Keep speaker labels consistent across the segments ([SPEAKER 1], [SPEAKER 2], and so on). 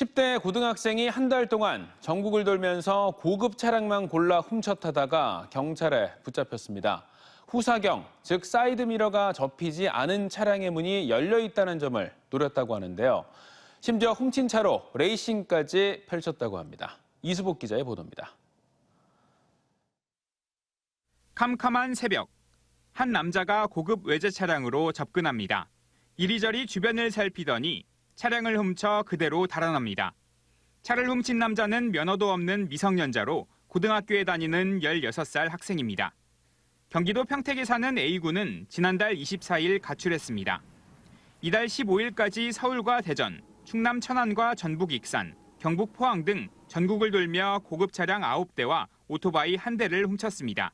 [SPEAKER 1] 10대 고등학생이 한 달 동안 전국을 돌면서 고급 차량만 골라 훔쳐 타다가 경찰에 붙잡혔습니다. 후사경, 즉 사이드미러가 접히지 않은 차량의 문이 열려 있다는 점을 노렸다고 하는데요. 심지어 훔친 차로 레이싱까지 펼쳤다고 합니다. 이수복 기자의 보도입니다.
[SPEAKER 2] 캄캄한 새벽. 한 남자가 고급 외제 차량으로 접근합니다. 이리저리 주변을 살피더니 차량을 훔쳐 그대로 달아납니다. 차를 훔친 남자는 면허도 없는 미성년자로 고등학교에 다니는 16살 학생입니다. 경기도 평택에 사는 A군은 지난달 24일 가출했습니다. 이달 15일까지 서울과 대전, 충남 천안과 전북 익산, 경북 포항 등 전국을 돌며 고급 차량 9대와 오토바이 1대를 훔쳤습니다.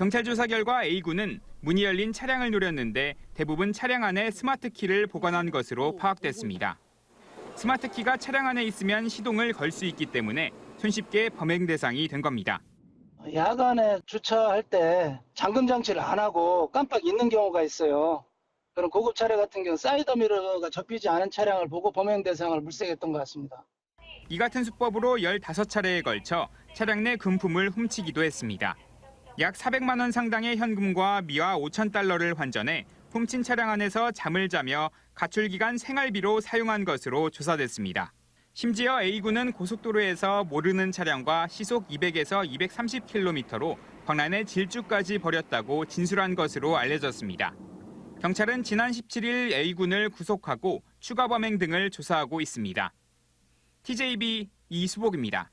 [SPEAKER 2] 경찰 조사 결과 A군은 문이 열린 차량을 노렸는데 대부분 차량 안에 스마트 키를 보관한 것으로 파악됐습니다. 스마트 키가 차량 안에 있으면 시동을 걸 수 있기 때문에 손쉽게 범행 대상이 된 겁니다.
[SPEAKER 3] 야간에 주차할 때 잠금 장치를 안 하고 깜빡 잊는 경우가 있어요. 그런 고급 차량 같은 경우 사이드 미러가 접히지 않은 차량을 보고 범행 대상을 물색했던 것 같습니다.
[SPEAKER 2] 이 같은 수법으로 15차례에 걸쳐 차량 내 금품을 훔치기도 했습니다. 약 400만 원 상당의 현금과 미화 5천 달러를 환전해 훔친 차량 안에서 잠을 자며 가출 기간 생활비로 사용한 것으로 조사됐습니다. 심지어 A군은 고속도로에서 모르는 차량과 시속 200에서 230km로 광란의 질주까지 벌였다고 진술한 것으로 알려졌습니다. 경찰은 지난 17일 A군을 구속하고 추가 범행 등을 조사하고 있습니다. TJB 이수복입니다.